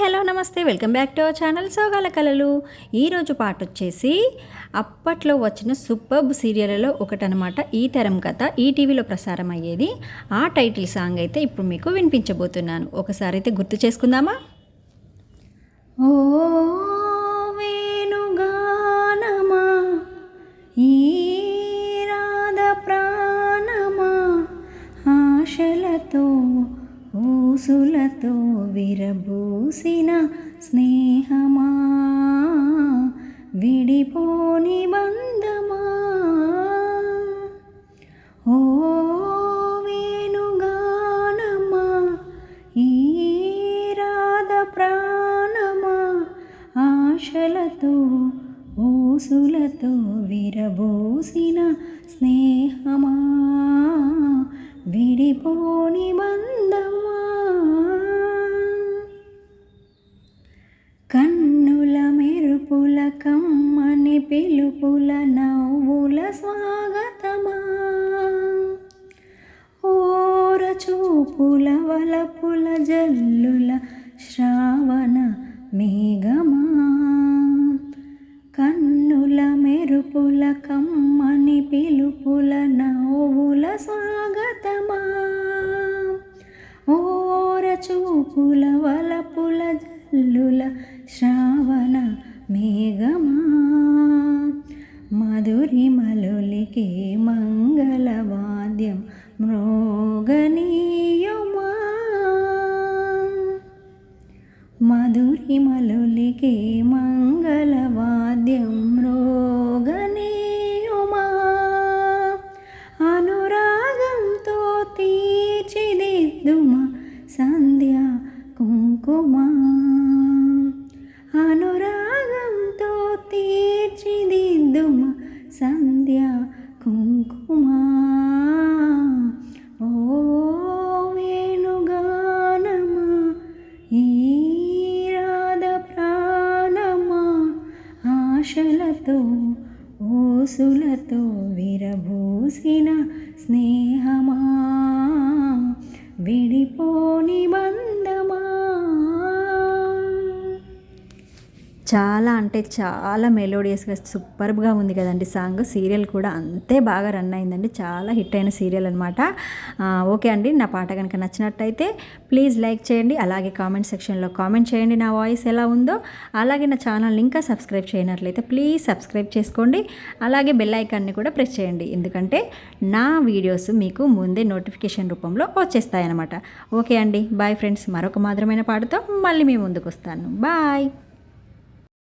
Hello నమస్తే. Welcome back to our channel సోగాల కళలు. ఈరోజు పాట వచ్చేసి అప్పట్లో వచ్చిన సూపర్బ్ సీరియల్లో ఒకటనమాట ఈ తరం కథ ఈ టీవీలో ప్రసారం అయ్యేది. ఆ టైటిల్ సాంగ్ అయితే ఇప్పుడు మీకు వినిపించబోతున్నాను. ఒకసారి అయితే గుర్తు చేసుకుందామా? ఓ మనసులతో విరబూసిన స్నేహమా? విడిపోని బంధమా? ఓ వేణుగానమా? ఈ రాధ ప్రాణమా? ఆశలతో ఊసులతో విరబూసిన స్నేహమా? విడిపోని బంధమా? కమ్మని పిలుపుల నవ్వుల స్వాగతమా? ఓర చూపుల వలపుల జల్లుల శ్రావణ మేఘమా? కన్నుల మెరుపుల కమ్మని పిలుపుల నవ్వుల స్వాగతమా? ఓర చూపుల వలపుల జల్లుల శ్రావణ మేఘమా మధురిమలులికి మంగళవాద్యం మృగనీయుమా మధురిమలులికి మంగళవాద్యం మృగనీయుమా అనురాగంతో తీర్చిదిద్దుమ సంధ్య కుంకుమా. అనురాగ సంధ్య కుంకుమ. ఓ వేణుగానమా ఈ రాధ ప్రాణమా. ఆశలతో ఓసులతో విరబూసిన స్నేహమా. విడిపోని బంధ చాలా అంటే చాలా మెలోడియస్గా సూపర్గా ఉంది కదండి సాంగ్ సీరియల్ కూడా అంతే బాగా రన్ అయిందండి. చాలా హిట్ అయిన సీరియల్ అనమాట ఓకే అండి. నా పాట కనుక నచ్చినట్టయితే ప్లీజ్ లైక్ చేయండి. అలాగే కామెంట్ సెక్షన్లో కామెంట్ చేయండి నా వాయిస్ ఎలా ఉందో. అలాగే నా ఛానల్ ఇంకా సబ్స్క్రైబ్ చేయనట్లయితే ప్లీజ్ సబ్స్క్రైబ్ చేసుకోండి. అలాగే బెల్ ఐకాన్ని కూడా ప్రెస్ చేయండి. ఎందుకంటే నా వీడియోస్ మీకు ముందే నోటిఫికేషన్ రూపంలో వచ్చేస్తాయన్నమాట. ఓకే అండి. బాయ్ ఫ్రెండ్స్ మరొక మాత్రమైన పాటతో మళ్ళీ మీ ముందుకు వస్తాను. బాయ్